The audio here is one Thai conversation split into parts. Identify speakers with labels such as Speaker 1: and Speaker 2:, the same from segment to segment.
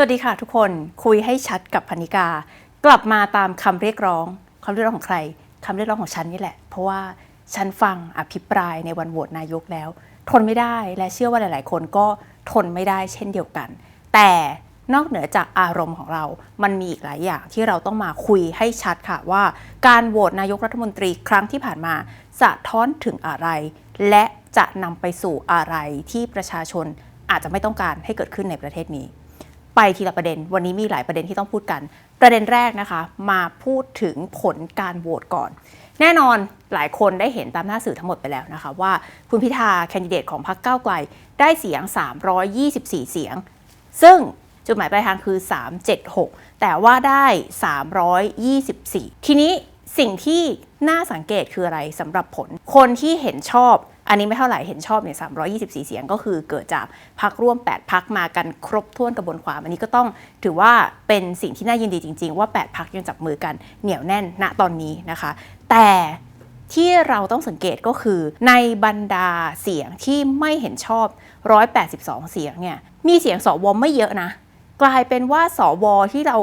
Speaker 1: วัสดีค่ะทุกคนคุยให้ชัดกับพนิกา กลับมาตามคำเรียกร้องคำเรียกร้องของใครคำเรียกร้องของฉันนี่แหละ เพราะว่าฉันฟังอภิปรายในวันโหวตนายกแล้ว ทนไม่ได้และเชื่อว่าหลาย ๆ คนก็ทนไม่ได้เช่นเดียวกัน แต่นอกเหนือจากอารมณ์ของเรา มันมีอีกหลายอย่างที่เราต้องมาคุยให้ชัดค่ะว่า การโหวตนายกรัฐมนตรีครั้งที่ผ่านมาสะท้อนถึงอะไร และจะนำไปสู่อะไรที่ประชาชนอาจจะไม่ต้องการให้เกิดขึ้นในประเทศนี้ ไปทีละประเด็น วันนี้มีหลายประเด็นที่ต้องพูดกัน ประเด็นแรกนะคะ มาพูดถึงผลการโหวตก่อน แน่นอนหลายคนได้เห็นตามหน้าสื่อทั้งหมดไปแล้วนะคะ ว่าคุณพิธาแคนดิเดตของพรรคก้าวไกล ได้เสียง 324 เสียง ซึ่งจุดหมายปลายทางคือ 376 แต่ว่าได้ 324 ทีนี้สิ่งที่น่าสังเกตคืออะไรสำหรับผล คนที่เห็นชอบ อันนี้ไม่เท่าไหร่เห็นชอบเนี่ย324 เสียงก็คือเกิดจากพักร่วม 8 พักมากันครบถ้วนกระบวนความอันนี้ก็ต้องถือว่าเป็นสิ่งที่น่ายินดีจริง ๆ ว่า 8 พักยังจับมือกันเหนียวแน่นณตอนนี้นะคะ แต่ที่เราต้องสังเกตก็คือ ในบรรดาเสียงที่ไม่เห็นชอบ 182 เสียงเนี่ยมีเสียงสวไม่เยอะนะ กลายเป็นว่าสวที่เรา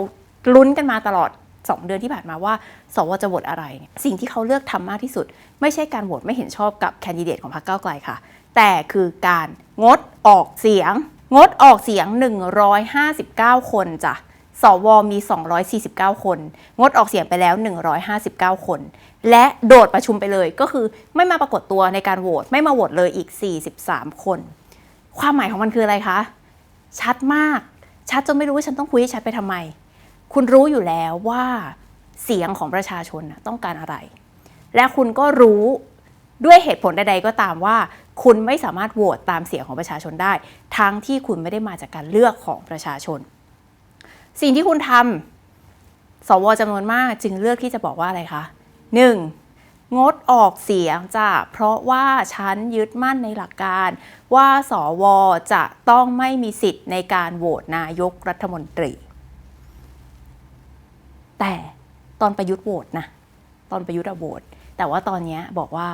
Speaker 1: ลุ้นกันมาตลอด 2 เดือนที่ผ่านมาว่าสวจะโหวตอะไร สิ่งที่เขาเลือกทำมากที่สุด ไม่ใช่การโหวตไม่เห็นชอบกับแคนดิเดตของพรรคก้าวไกลค่ะ แต่คือการงดออกเสียง งดออกเสียง 159 คนจ้ะสวมี 249 คน งดออกเสียงไปแล้ว 159 คน และโดดประชุมไปเลยก็คือไม่มาปรากฏตัวในการโหวตไม่มาโหวตเลยอีก 43 คน ความหมายของมันคืออะไรคะ ชัดมาก ชัดจนไม่รู้ว่าฉันต้องคุยให้ชัดไปทำไม คุณรู้อยู่แล้วว่าเสียงของประชาชนต้องการอะไร และคุณก็รู้ด้วยเหตุผลใดๆก็ตามว่า คุณไม่สามารถโหวตตามเสียงของประชาชนได้ ทั้งที่คุณไม่ได้มาจากการเลือกของประชาชน สิ่งที่คุณทำสวจำนวนมากจึงเลือกที่จะบอกว่าอะไรคะ 1. งดออกเสียงจ้ะเพราะว่าฉันยึดมั่นในหลักการ ว่าสวจะต้องไม่มีสิทธิ์ในการโหวตนายกรัฐมนตรี แต่ตอนประยุทธ์โหวตนะตอนประยุทธ์อะโหวตแต่ว่าตอนนี้บอกว่า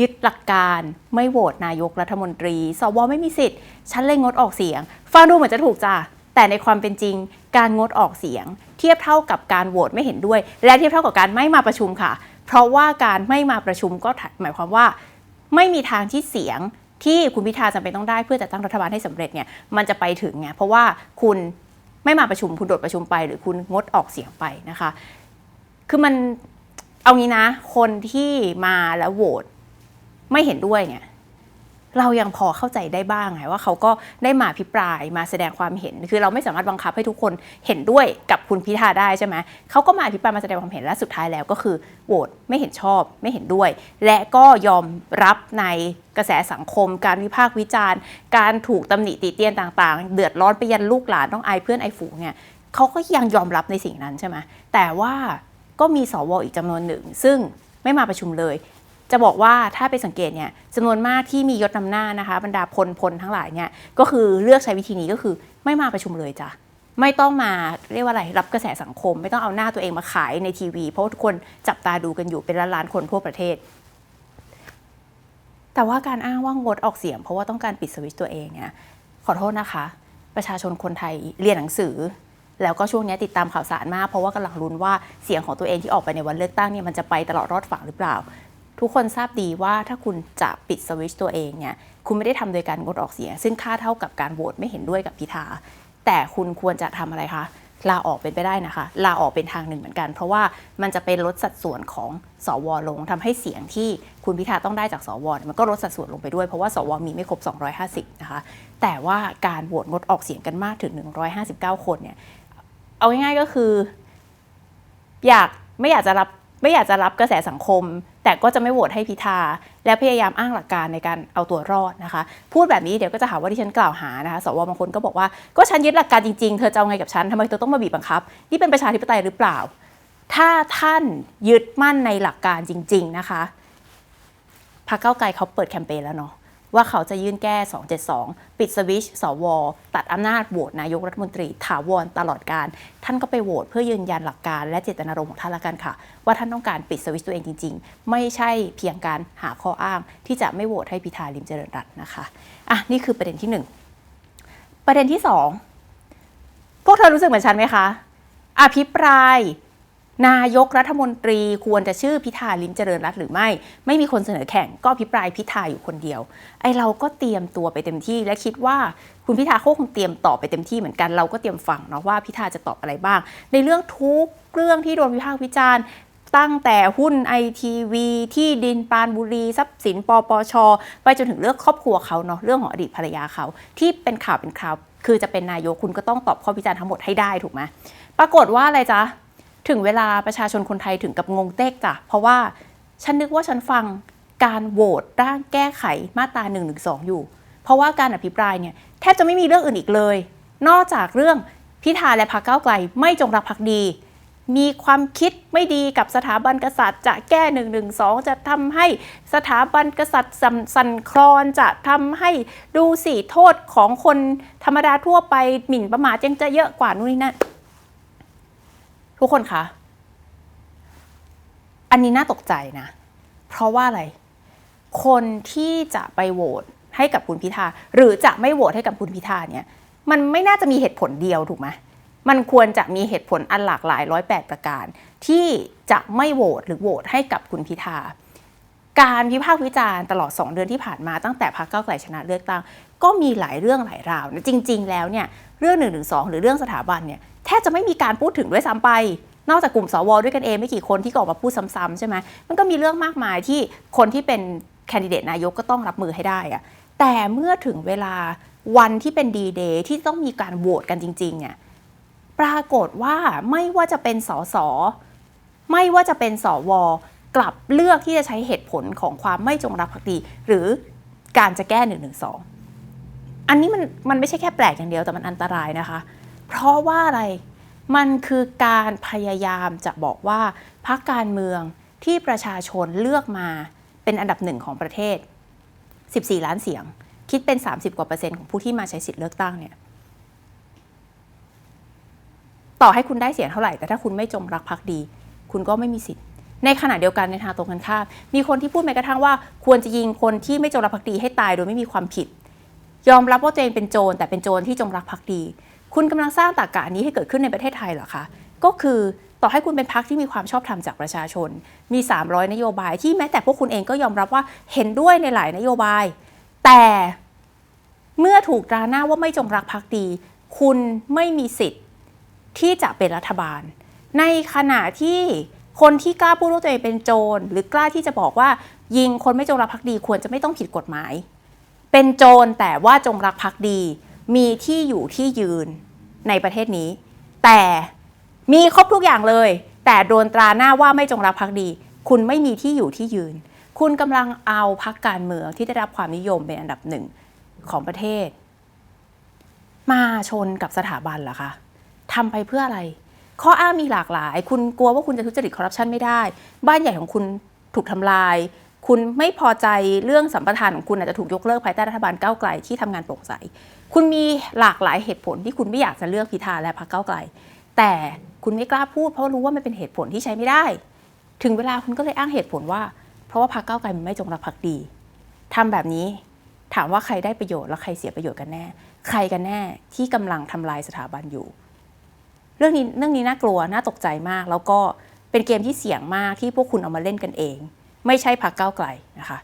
Speaker 1: ยึดหลักการไม่โหวตนายกรัฐมนตรีสวไม่มีสิทธิ์ฉันเลยงดออกเสียงฟังดูเหมือนจะถูกจ้ะแต่ในความเป็นจริง การงดออกเสียง เทียบเท่ากับการโหวตไม่เห็นด้วย และเทียบเท่ากับการไม่มาประชุมค่ะ เพราะว่าการไม่มาประชุมก็หมายความว่า ไม่มีทางที่เสียงที่คุณพิธาจำเป็นต้องได้เพื่อจัดตั้งรัฐบาลให้สำเร็จเนี่ยมันจะไปถึงไงเพราะว่าคุณ ไม่มาประชุมคุณโดดประชุมไป หรือคุณงดออกเสียงไปนะคะ คือมันเอางี้นะ คนที่มาแล้วโหวตไม่เห็นด้วยเนี่ย เรายังพอเข้าใจได้บ้างไงว่าเขาก็ได้มาพิปรายมาแสดงความเห็น คือเราไม่สามารถบังคับให้ทุกคนเห็นด้วยกับคุณพิธาได้ใช่ไหมเขาก็มาอภิปรายมาแสดงความเห็นและสุดท้ายแล้วก็คือโหวตไม่เห็นชอบไม่เห็นด้วย และก็ยอมรับในกระแสสังคม การวิพากษ์วิจารณ์ การถูกตำหนิติเตียนต่างๆ เดือดร้อนไปยันลูกหลานต้องอายเพื่อนไอฝูงเนี่ยเขาก็ยังยอมรับในสิ่งนั้นใช่ไหมแต่ว่าก็มีสวอีกจำนวนหนึ่ง ซึ่งไม่มาประชุมเลย จะบอกว่าถ้าไปสังเกตเนี่ยจำนวนมากที่มียศนำหน้านะคะ บรรดาพลพลทั้งหลายเนี่ยก็คือเลือกใช้วิธีนี้ก็คือไม่มาประชุมเลยจ้ะไม่ต้องมาเรียกว่าอะไรรับกระแสสังคม ไม่ต้องเอาหน้าตัวเองมาขายในทีวี เพราะทุกคนจับตาดูกันอยู่เป็นล้านล้านๆคนทั่วประเทศ แต่ว่าการอ้างว่างดออกเสียง เพราะว่าต้องการปิดสวิตช์ตัวเองเนี่ยขอโทษนะคะ ประชาชนคนไทยเรียนหนังสือ แล้วก็ช่วงนี้ติดตามข่าวสารมาก เพราะว่ากำลังลุ้นว่าเสียงของตัวเองที่ออกไปในวันเลือกตั้งเนี่ยมันจะไปตลอดรอดฝั่งหรือเปล่า ทุกคนทราบดีว่าถ้าคุณจะปิดสวิตช์ตัวเองเนี่ยคุณไม่ได้ทำโดยการงดออกเสียง ซึ่งค่าเท่ากับการโหวตไม่เห็นด้วยกับพิธา แต่คุณควรจะทำอะไรคะลาออกเป็นไปได้นะคะ ลาออกเป็นทางหนึ่งเหมือนกัน เพราะว่ามันจะเป็นลดสัดส่วนของสวลงทำให้เสียงที่คุณพิธาต้องได้จากสวมันก็ลดสัดส่วนลงไปด้วยเพราะว่าสวมีไม่ครบ 250 นะคะ แต่ว่าการโหวตงดออกเสียงกันมากถึง 159 คนเนี่ยเอาง่ายๆก็คือ อยากไม่อยากจะรับ ไม่อยากจะรับกระแสสังคม แต่ก็จะไม่โหวตให้พิธา และพยายามอ้างหลักการในการเอาตัวรอดนะคะ พูดแบบนี้เดี๋ยวก็จะหาว่าที่ฉันกล่าวหานะคะสวบางคนก็บอกว่าก็ฉันยึดหลักการจริงๆ เธอจะเอาไงกับฉันทำไมเธอต้องมาบีบบังคับ นี่เป็นประชาธิปไตยหรือเปล่า ถ้าท่านยึดมั่นในหลักการจริง ๆนะคะพรรคเก้าไกลเขาเปิดแคมเปญแล้วเนาะ ว่าเขาจะยื่นแก้ 272 ปิดสวิชสว ตัดอำนาจโหวตนายกรัฐมนตรีถาวรตลอดการ ท่านก็ไปโหวตเพื่อยืนยันหลักการและเจตนารมณ์ของท่านละกันค่ะ ว่าท่านต้องการปิดสวิชตัวเองจริง ๆ ไม่ใช่เพียงการหาข้ออ้าง ที่จะไม่โหวตให้พิธาลิมเจริญรัตน์นะคะอะนี่คือประเด็นที่หนึ่งประเด็นที่สองพวกเธอรู้สึกเหมือนฉันไหมคะ อภิปราย นายกรัฐมนตรีควรจะชื่อพิธาลิ้มเจริญรัตน์หรือไม่ ไม่มีคนเสนอแข่งก็อภิปรายพิธาอยู่คนเดียว ไอเราก็เตรียมตัวไปเต็มที่ และคิดว่าคุณพิธาเขาคงเตรียมตอบไปเต็มที่เหมือนกันเราก็เตรียมฟังเนาะว่าพิธาจะตอบอะไรบ้าง ในเรื่องทุกเรื่องที่โดนวิพากษ์วิจารณ์ตั้งแต่หุ้นไอทีวีที่ดินปานบุรี ทรัพย์สินปปช ไปจนถึงเรื่องครอบครัวเขาเนาะเรื่องของอดีตภรรยาเขา ที่เป็นข่าวเป็นคราว คือจะเป็นนายกคุณก็ต้องตอบข้อวิจารณ์ทั้งหมดให้ได้ถูกไหมปรากฏว่าอะไรจ๊ะ ถึงเวลาประชาชนคนไทยถึงกับงงเต๊กจ้ะ เพราะว่าฉันนึกว่าฉันฟังการโหวตร่างแก้ไขมาตรา1นึอยู่ เพราะว่าการอภิปรายเนี่ยแทบจะไม่มีเรื่องอื่นอีกเลย นอกจากเรื่องพิธาและพรรคก้าวไกลไม่จงรักภักดี มีความคิดไม่ดีกับสถาบันกษัตริย์ จะแก้1นึจะทำให้สถาบันกษัตริย์สั่นสั่นคลอนจะทำให้ดูสิโทษของคนธรรมดาทั่วไปหมิ่นประมาทยังจะเยอะกว่านู่นนี่นั่น ทุกคนคะ อันนี้น่าตกใจนะ เพราะว่าอะไร คนที่จะไปโหวตให้กับคุณพิธา หรือจะไม่โหวตให้กับคุณพิธาเนี่ย มันไม่น่าจะมีเหตุผลเดียวถูกไหมมันควรจะมีเหตุผลอันหลากหลายร้อยแปดประการ ที่จะไม่โหวตหรือโหวตให้กับคุณพิธา การวิพากษ์วิจารณ์ตลอด 2 เดือนที่ผ่านมาตั้งแต่พรรคก้าไกลชนะเลือกตั้ง ก็มีหลายเรื่องหลายราวนะจริง ๆ แล้วเนี่ยเรื่อง1นึหรือเรื่องสถาบันเนี่ย แทบจะไม่มีการพูดถึงด้วยซ้ำไป นอกจากกลุ่มสวด้วยกันเองไม่กี่คนที่ก็ออกมาพูดซ้ำๆใช่ไหมมันก็มีเรื่องมากมายที่คนที่เป็นแคนดิเดตนายกก็ต้องรับมือให้ได้อะแต่เมื่อถึงเวลาวันที่เป็นดีเดย์ที่ต้องมีการโหวตกันจริงๆเนี่ยปรากฏว่าไม่ว่าจะเป็นสสไม่ว่าจะเป็นสวกลับเลือกที่จะใช้เหตุผลของความไม่จงรักภักดี หรือการจะแก้1นึอันนี้มันมันไม่ใช่แค่แปลกอย่างเดียวแต่มันอันตรายนะคะ เพราะว่าอะไรมันคือการพยายามจะบอกว่าพรรคการเมืองที่ประชาชนเลือกมาเป็นอันดับหนึ่งของประเทศ 14 ล้านเสียง คิดเป็น 30 กว่าเปอร์เซ็นต์ของผู้ที่มาใช้สิทธิ์เลือกตั้งเนี่ยต่อให้คุณได้เสียงเท่าไหร่ แต่ถ้าคุณไม่จงรักภักดี คุณก็ไม่มีสิทธิ์ ในขณะเดียวกันในทางตรงกันข้ามมีคนที่พูดแม้กระทั่งว่า ควรจะยิงคนที่ไม่จงรักภักดีให้ตายโดยไม่มีความผิด ยอมรับว่าตัวเองเป็นโจรแต่เป็นโจรที่จงรักภักดี คุณกำลังสร้างตรรกะนี้ให้เกิดขึ้นในประเทศไทยเหรอคะ ก็คือต่อให้คุณเป็นพรรคที่มีความชอบธรรมจากประชาชน มี 300 นโยบายที่แม้แต่พวกคุณเองก็ยอมรับว่าเห็นด้วยในหลายนโยบาย แต่เมื่อถูกตราหน้าว่าไม่จงรักภักดี คุณไม่มีสิทธิ์ที่จะเป็นรัฐบาล ในขณะที่คนที่กล้าพูดว่าตัวเองเป็นโจร หรือกล้าที่จะบอกว่า ยิงคนไม่จงรักภักดีควรจะไม่ต้องผิดกฎหมาย เป็นโจรแต่ว่าจงรักภักดี มีที่อยู่ที่ยืน ในประเทศนี้ แต่มีครบทุกอย่างเลย แต่โดนตราหน้าว่าไม่จงรักภักดี คุณไม่มีที่อยู่ที่ยืน คุณกำลังเอาพักการเมืองที่ได้รับความนิยมเป็นอันดับหนึ่งของประเทศ มาชนกับสถาบันเหรอคะทำไปเพื่ออะไร ข้ออ้างมีหลากหลาย คุณกลัวว่าคุณจะทุจริตคอร์รัปชันไม่ได้ บ้านใหญ่ของคุณถูกทำลาย คุณไม่พอใจเรื่องสัมปทานของคุณอาจจะถูกยกเลิกภายใต้รัฐบาลก้าวไกลที่ทำงานโปร่งใส คุณมีหลากหลายเหตุผลที่คุณไม่อยากจะเลือกพิธาและพรรคก้าวไกล แต่คุณไม่กล้าพูดเพราะรู้ว่ามันเป็นเหตุผลที่ใช้ไม่ได้ ถึงเวลาคุณก็เลยอ้างเหตุผลว่า เพราะว่าพรรคก้าวไกลมันไม่จงรักภักดีทำแบบนี้ถามว่าใครได้ประโยชน์และใครเสียประโยชน์กันแน่ ใครกันแน่ที่กำลังทำลายสถาบันอยู่ เรื่องนี้เรื่องนี้น่ากลัวน่าตกใจมาก แล้วก็เป็นเกมที่เสี่ยงมากที่พวกคุณเอามาเล่นกันเอง ไม่ใช่พรรคก้าวไกลนะคะ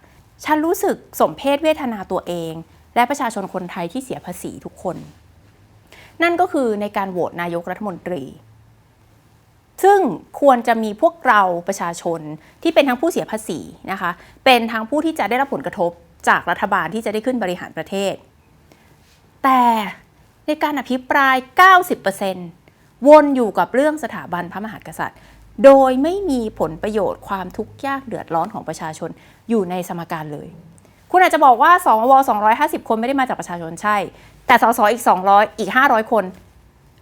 Speaker 1: ฉันรู้สึกสมเพศเวทนาตัวเอง และประชาชนคนไทยที่เสียภาษีทุกคน นั่นก็คือในการโหวตนายกรัฐมนตรี ซึ่งควรจะมีพวกเราประชาชนที่เป็นทั้งผู้เสียภาษีนะคะ เป็นทั้งผู้ที่จะได้รับผลกระทบจากรัฐบาลที่จะได้ขึ้นบริหารประเทศ แต่ในการอภิปราย 90%วนอยู่กับเรื่องสถาบันพระมหากษัตริย์ โดยไม่มีผลประโยชน์ความทุกข์ยากเดือดร้อนของประชาชนอยู่ในสมการเลย คุณอาจจะบอกว่าสว250 คนไม่ได้มาจากประชาชนใช่ แต่สสอีก 200 อีก 500 คน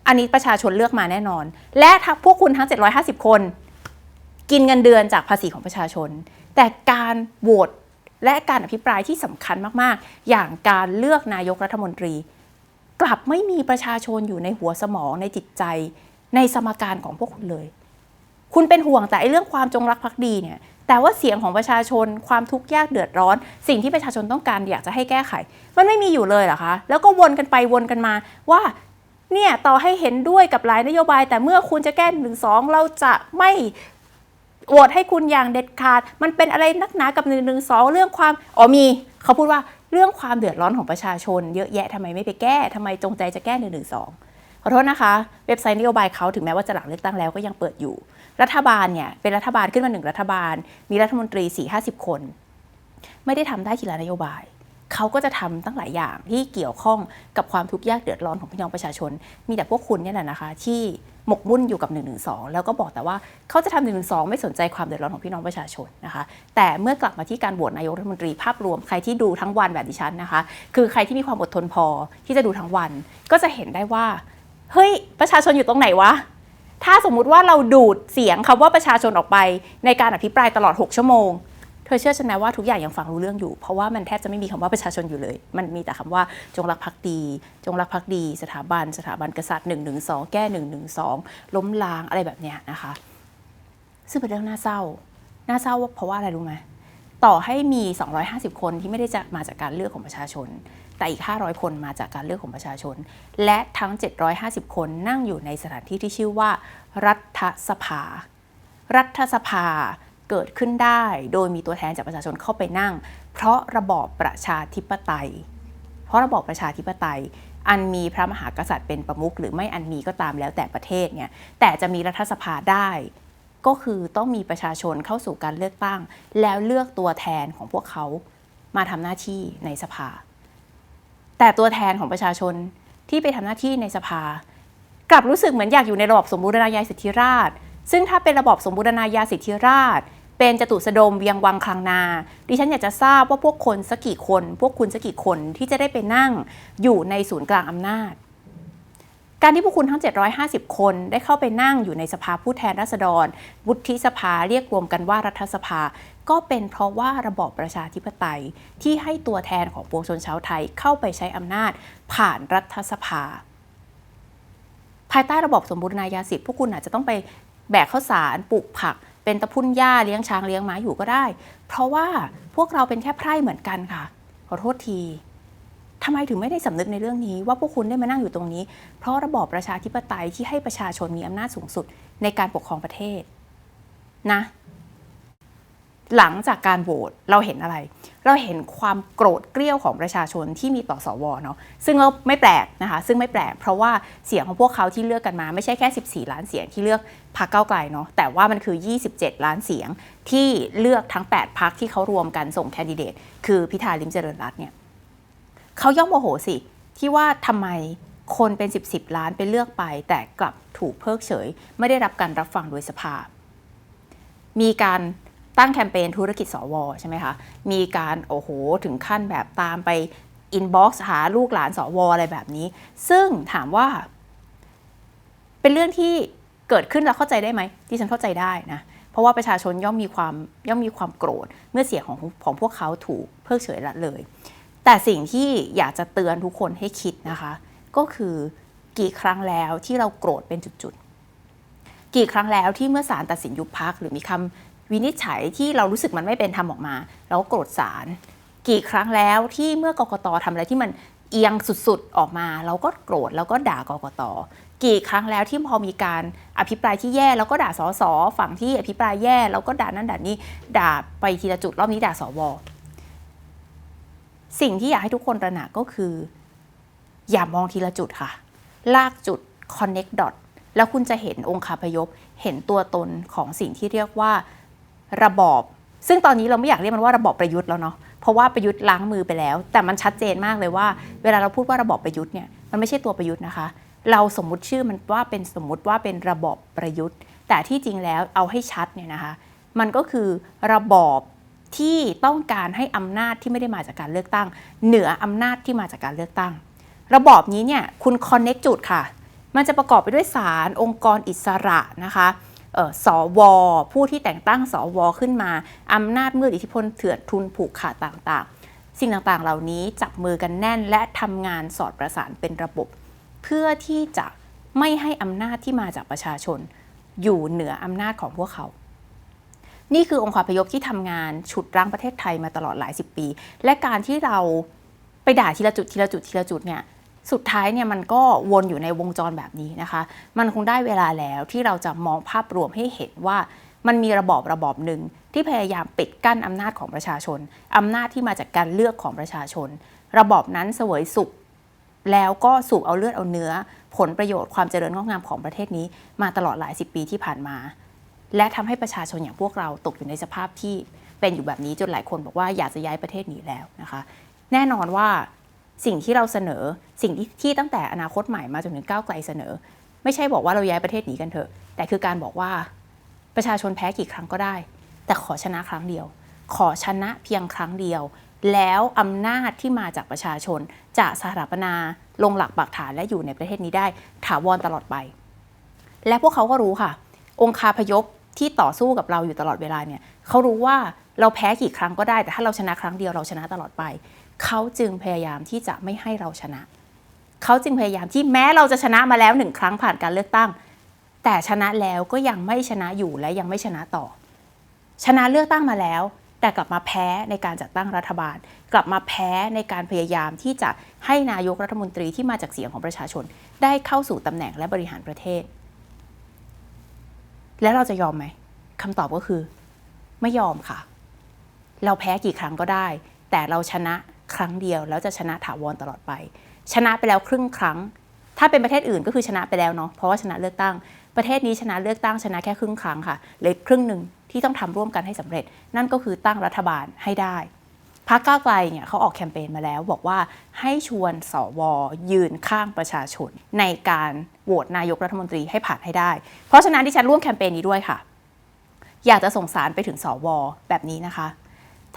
Speaker 1: อันนี้ประชาชนเลือกมาแน่นอน และถ้าพวกคุณทั้ง 750 คน กินเงินเดือนจากภาษีของประชาชน แต่การโหวตและการอภิปรายที่สำคัญมากๆ อย่างการเลือกนายกรัฐมนตรี กลับไม่มีประชาชนอยู่ในหัวสมองในจิตใจ ในสมการของพวกคุณเลย คุณเป็นห่วงแต่ไอ้เรื่องความจงรักภักดีเนี่ยแต่ว่าเสียงของประชาชนความทุกข์ยากเดือดร้อน สิ่งที่ประชาชนต้องการอยากจะให้แก้ไข มันไม่มีอยู่เลยเหรอคะแล้วก็วนกันไปวนกันมาว่าเนี่ยต่อให้เห็นด้วยกับหลายนโยบาย แต่เมื่อคุณจะแก้หนึ่งสองเราจะไม่โหวตให้คุณอย่างเด็ดขาด มันเป็นอะไรนักหนากับหนึ่งหนึ่งสองเรื่องความอ๋อมี เขาพูดว่าเรื่องความเดือดร้อนของประชาชน เยอะแยะทำไมไม่ไปแก้ทำไมจงใจจะแก้หนึ่งหนึ่งสอง ขอโทษนะคะ เว็บไซต์นโยบายเขาถึงแม้ว่าจะหลังเลือกตั้งแล้วก็ยังเปิดอยู่ รัฐบาลเนี่ยเป็นรัฐบาลขึ้นมาหนึ่งรัฐบาล มีรัฐมนตรี4ี่ห้าสิบคน ไม่ได้ทำได้ทีละนโยบายเขาก็จะทำตั้งหลายอย่างที่เกี่ยวข้องกับความทุกข์ยากเดือดร้อนของพี่น้องประชาชน มีแต่พวกคุณเนี่ยแหละนะคะ ที่หมกมุ่นอยู่กับ1นึแล้วก็บอกแต่ว่าเขาจะทำ1นึไม่สนใจความเดือดร้อนของพี่น้องประชาชนนะคะ แต่เมื่อกลับมาที่การโหวตนายกรัฐมนตรีภาพรวมใครที่ดูทั้งวันแบบดิฉันนะคะ คือใครที่มีความอดทนพอที่จะดูทั้งวัน ก็จะเห็นได้ว่า เฮ้ยประชาชนอยู่ตรงไหนวะ ถ้าสมมุติว่าเราดูดเสียงคำว่าประชาชนออกไปในการอภิปรายตลอด 6 ชั่วโมง เธอเชื่อฉันไหมว่าทุกอย่างยังฟังรู้เรื่องอยู่ เพราะว่ามันแทบจะไม่มีคำว่าประชาชนอยู่เลย มันมีแต่คำว่าจงรักภักดี จงรักภักดี สถาบัน สถาบันกษัตริย์1นึแก้1นึล้มล้างอะไรแบบเนี้ยนะคะ ซึ่งเป็นเรื่องน่าเศร้า น่าเศร้าว่าเพราะว่าอะไรรู้ไหมต่อให้มี 250 คนที่ไม่ได้จะมาจากการเลือกของประชาชน แต่อีก 500 คนมาจากการเลือกของประชาชน และทั้ง 750 คนนั่งอยู่ในสถานที่ที่ชื่อว่า รัฐสภา รัฐสภาเกิดขึ้นได้ โดยมีตัวแทนจากประชาชนเข้าไปนั่ง เพราะระบอบประชาธิปไตย เพราะระบอบประชาธิปไตย อันมีพระมหากษัตริย์เป็นประมุขหรือไม่อันมีก็ตามแล้วแต่ประเทศเนี่ยแต่จะมีรัฐสภาได้ก็คือต้องมีประชาชนเข้าสู่การเลือกตั้ง แล้วเลือกตัวแทนของพวกเขามาทำหน้าที่ในสภา แต่ตัวแทนของประชาชนที่ไปทำหน้าที่ในสภา กลับรู้สึกเหมือนอยากอยู่ในระบบสมบูรณาญาสิทธิราช ซึ่งถ้าเป็นระบบสมบูรณาญาสิทธิราช เป็นจตุสดมเวียงวังคลังนา ดิฉันอยากจะทราบว่าพวกคนสักกี่คน พวกคุณสักกี่คนที่จะได้ไปนั่งอยู่ในศูนย์กลางอำนาจ การที่พวกคุณทั้ง 750 คนได้เข้าไปนั่งอยู่ในสภาผู้แทนราษฎร วุฒิสภาเรียกรวมกันว่ารัฐสภา ก็เป็นเพราะว่าระบอบประชาธิปไตยที่ให้ตัวแทนของปวงชนชาวไทยเข้าไปใช้อำนาจผ่านรัฐสภา ภายใต้ระบบสมบูรณาญาสิทธิพวกคุณอาจจะต้องไปแบกข้าวสารปลูกผัก เป็นตะพุ่นหญ้าเลี้ยงช้างเลี้ยงม้าอยู่ก็ได้ เพราะว่าพวกเราเป็นแค่ไพร่เหมือนกันค่ะ ขอโทษทีทำไมถึงไม่ได้สำนึกในเรื่องนี้ว่าพวกคุณได้มานั่งอยู่ตรงนี้ เพราะระบอบประชาธิปไตยที่ให้ประชาชนมีอำนาจสูงสุดในการปกครองประเทศนะ หลังจากการโหวตเราเห็นอะไร เราเห็นความโกรธเกรี้ยวของประชาชนที่มีต่อสวเนาะซึ่งเราไม่แปลกนะคะซึ่งไม่แปลกเพราะว่าเสียงของพวกเขาที่เลือกกันมาไม่ใช่แค่ 14 ล้านเสียงที่เลือกพรรคเก้าไกลเนาะแต่ว่ามันคือ 27 ล้านเสียงที่เลือกทั้ง 8พรรคที่เขารวมกันส่งแคนดิเดต คือพิธาลิมเจริญรัตน์เนี่ยเขาย่อมโมโหสิที่ว่าทำไมคนเป็น 10 10ล้านไปเลือกไป แต่กลับถูกเพิกเฉย ไม่ได้รับการรับฟังโดยสภา มีการ ตั้งแคมเปญธุรกิจสวใช่ไหมคะ มีการโอ้โหถึงขั้นแบบตามไปอินบ็อกซ์หาลูกหลานสวอะไรแบบนี้ ซึ่งถามว่า เป็นเรื่องที่เกิดขึ้นแล้วเข้าใจได้ไหมที่ฉันเข้าใจได้นะเพราะว่าประชาชนย่อมมีความย่อมมีความโกรธ เมื่อเสียงของของพวกเขาถูกเพิกเฉยละเลย แต่สิ่งที่อยากจะเตือนทุกคนให้คิดนะคะ ก็คือกี่ครั้งแล้วที่เราโกรธเป็นจุดๆกี่ครั้งแล้วที่เมื่อศาลตัดสินยุบพักหรือมีคำ วินิจฉัยที่เรารู้สึกมันไม่เป็นธรรมออกมาเราก็โกรธศาลกี่ครั้งแล้วที่เมื่อกกตทำอะไรที่มันเอียงสุดๆออกมา เราก็โกรธแล้วก็ด่ากกตกี่ครั้งแล้วที่พอมีการอภิปรายที่แย่แล้วก็ด่าสสฝั่งที่อภิปรายแย่แล้วก็ด่านั่นด่านี่ด่าไปทีละจุดรอบนี้ด่าสวสิ่งที่อยากให้ทุกคนตระหนักก็คือ อย่ามองทีละจุดค่ะ ลากจุด connect dot แล้วคุณจะเห็นองค์คาพยพ เห็นตัวตนของสิ่งที่เรียกว่า ระบอบ ซึ่งตอนนี้เราไม่อยากเรียกมันว่าระบอบประยุทธ์แล้วเนาะเพราะว่าประยุทธ์ล้างมือไปแล้ว แต่มันชัดเจนมากเลยว่า เวลาเราพูดว่าระบอบประยุทธ์เนี่ยมันไม่ใช่ตัวประยุทธ์นะคะ เราสมมุติชื่อมันว่าเป็นสมมุติว่าเป็นระบอบประยุทธ์ แต่ที่จริงแล้วเอาให้ชัดเนี่ยนะคะ มันก็คือระบอบที่ต้องการให้อำนาจที่ไม่ได้มาจากการเลือกตั้ง เหนืออำนาจที่มาจากการเลือกตั้ง ระบอบนี้เนี่ยคุณคอนเน็กจุดค่ะ มันจะประกอบไปด้วยศาลองค์กรอิสระนะคะ สวผู้ที่แต่งตั้งสวขึ้นมาอำนาจมืดอิทธิพลเถื่อนทุนผูกขาดต่างๆ สิ่งต่างๆเหล่านี้จับมือกันแน่นและทำงานสอดประสานเป็นระบบ เพื่อที่จะไม่ให้อำนาจที่มาจากประชาชน อยู่เหนืออำนาจของพวกเขา นี่คือองค์ความพยพที่ทำงานฉุดรั้งประเทศไทยมาตลอดหลายสิบปี และการที่เราไปด่าทีละจุดทีละจุดทีละจุดเนี่ย สุดท้ายเนี่ยมันก็วนอยู่ในวงจรแบบนี้นะคะ มันคงได้เวลาแล้วที่เราจะมองภาพรวมให้เห็นว่ามันมีระบอบระบอบหนึ่งที่พยายามปิดกั้นอำนาจของประชาชน อำนาจที่มาจากการเลือกของประชาชน ระบอบนั้นเสวยสุข แล้วก็สูบเอาเลือดเอาเนื้อ ผลประโยชน์ความเจริญงอกงามของประเทศนี้ มาตลอดหลายสิบปีที่ผ่านมา และทำให้ประชาชนอย่างพวกเราตกอยู่ในสภาพที่เป็นอยู่แบบนี้จนหลายคนบอกว่าอยากจะย้ายประเทศหนีแล้วนะคะ แน่นอนว่า สิ่งที่เราเสนอ สิ่งที่ที่ตั้งแต่อนาคตใหม่มาจนถึงก้าวไกลเสนอ ไม่ใช่บอกว่าเราย้ายประเทศหนีกันเถอะ แต่คือการบอกว่าประชาชนแพ้กี่ครั้งก็ได้ แต่ขอชนะครั้งเดียว ขอชนะเพียงครั้งเดียว แล้วอำนาจที่มาจากประชาชนจะสถาปนาลงหลักปักฐานและอยู่ในประเทศนี้ได้ถาวรตลอดไป และพวกเขาก็รู้ค่ะ องคาพยพที่ต่อสู้กับเราอยู่ตลอดเวลาเนี่ยเขารู้ว่าเราแพ้กี่ครั้งก็ได้แต่ถ้าเราชนะครั้งเดียวเราชนะตลอดไป เขาจึงพยายามที่จะไม่ให้เราชนะ เขาจึงพยายามที่แม้เราจะชนะมาแล้วหนึ่งครั้งผ่านการเลือกตั้ง แต่ชนะแล้วก็ยังไม่ชนะอยู่และยังไม่ชนะต่อ ชนะเลือกตั้งมาแล้ว แต่กลับมาแพ้ในการจัดตั้งรัฐบาล กลับมาแพ้ในการพยายามที่จะให้นายกรัฐมนตรีที่มาจากเสียงของประชาชน ได้เข้าสู่ตำแหน่งและบริหารประเทศ แล้วเราจะยอมไหมคำตอบก็คือ ไม่ยอมค่ะ เราแพ้กี่ครั้งก็ได้ แต่เราชนะ ครั้งเดียว แล้วจะชนะถาวรตลอดไป ชนะไปแล้วครึ่งครั้ง ถ้าเป็นประเทศอื่นก็คือชนะไปแล้วเนาะเพราะว่าชนะเลือกตั้ง ประเทศนี้ชนะเลือกตั้งชนะแค่ครึ่งครั้งค่ะเหลือครึ่งหนึ่งที่ต้องทำร่วมกันให้สำเร็จ นั่นก็คือตั้งรัฐบาลให้ได้พรรคก้าวไกลเนี่ยเขาออกแคมเปญมาแล้ว บอกว่าให้ชวนสวยืนข้างประชาชน ในการโหวตนายกรัฐมนตรีให้ผ่านให้ได้ เพราะฉะนั้นที่ฉันร่วมแคมเปญนี้ด้วยค่ะ อยากจะส่งสารไปถึงสวแบบนี้นะคะ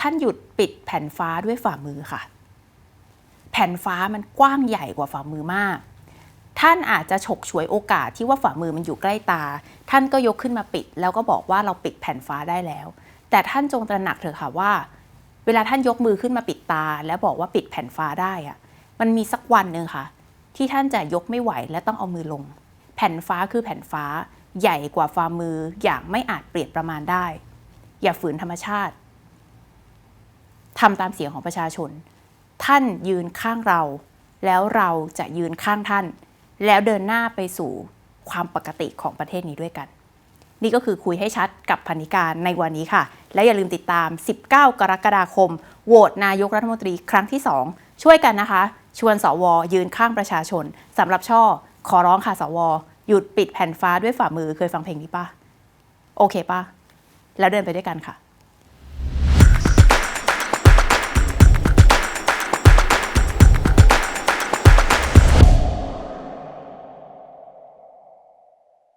Speaker 1: ท่านหยุดปิดแผ่นฟ้าด้วยฝ่ามือค่ะ แผ่นฟ้ามันกว้างใหญ่กว่าฝ่ามือมาก ท่านอาจจะฉกฉวยโอกาสที่ว่าฝ่ามือมันอยู่ใกล้ตา ท่านก็ยกขึ้นมาปิด แล้วก็บอกว่าเราปิดแผ่นฟ้าได้แล้ว แต่ท่านจงตระหนักเถอะค่ะว่า เวลาท่านยกมือขึ้นมาปิดตา แล้วบอกว่าปิดแผ่นฟ้าได้อะมันมีสักวันหนึ่งค่ะ ที่ท่านจะยกไม่ไหวและต้องเอามือลง แผ่นฟ้าคือแผ่นฟ้าใหญ่กว่าฝ่ามืออย่างไม่อาจเปรียบประมาณได้ อย่าฝืนธรรมชาติ ทำตามเสียงของประชาชน ท่านยืนข้างเรา แล้วเราจะยืนข้างท่าน แล้วเดินหน้าไปสู่ความปกติของประเทศนี้ด้วยกัน นี่ก็คือคุยให้ชัดกับพันิการในวันนี้ค่ะ และอย่าลืมติดตาม 19 กรกฎาคม โหวตนายกรัฐมนตรีครั้งที่ 2 ช่วยกันนะคะ ชวนสวยืนข้างประชาชนสำหรับช่อ ขอร้องค่ะสวหยุดปิดแผ่นฟ้าด้วยฝ่ามือเคยฟังเพลงนี้ปะโอเคปะแล้วเดินไปด้วยกันค่ะ